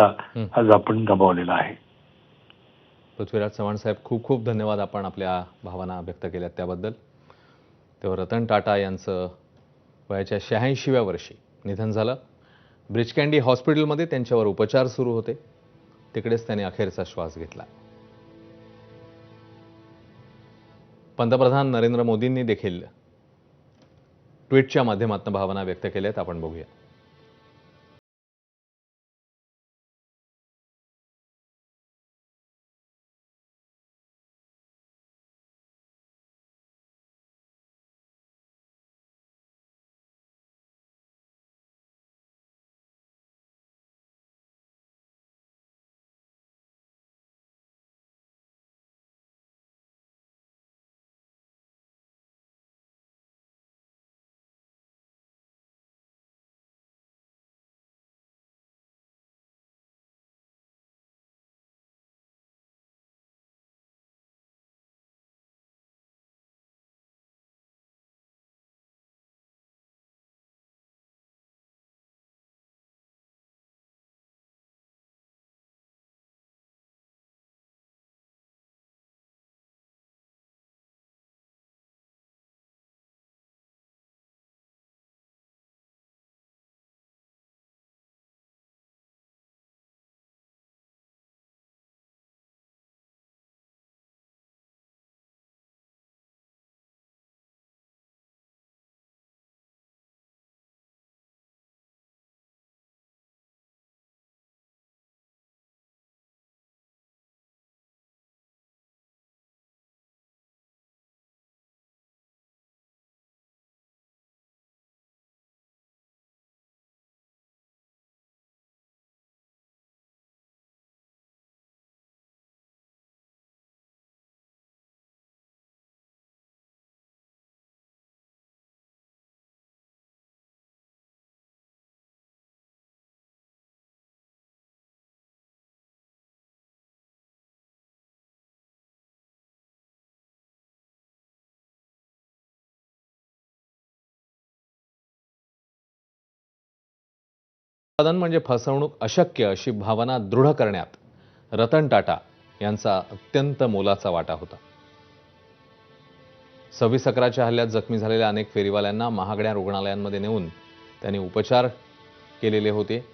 आज आपण गमावलेला आहे. पृथ्वीराज चव्हाण साहेब खूप खूप धन्यवाद आपण आपल्या भावना व्यक्त केल्यात त्याबद्दल. तेव्हा रतन टाटा यांचं वयाच्या शहाऐंशीव्या वर्षी निधन झालं. ब्रिज कँडी हॉस्पिटलमध्ये त्यांच्यावर उपचार सुरू होते. तिकडेच त्यांनी अखेरचा श्वास घेतला. पंतप्रधान नरेंद्र मोदींनी देखील ट्विटच्या माध्यमातून भावना व्यक्त केल्यात. आपण बघूया. उत्पादन म्हणजे फसवणूक अशक्य अशी भावना दृढ करण्यात रतन टाटा यांचा अत्यंत मोलाचा वाटा होता. सव्वीस अकराच्या हल्ल्यात जखमी झालेल्या अनेक फेरीवाल्यांना महागड्या रुग्णालयांमध्ये नेऊन त्यांनी उपचार केलेले होते.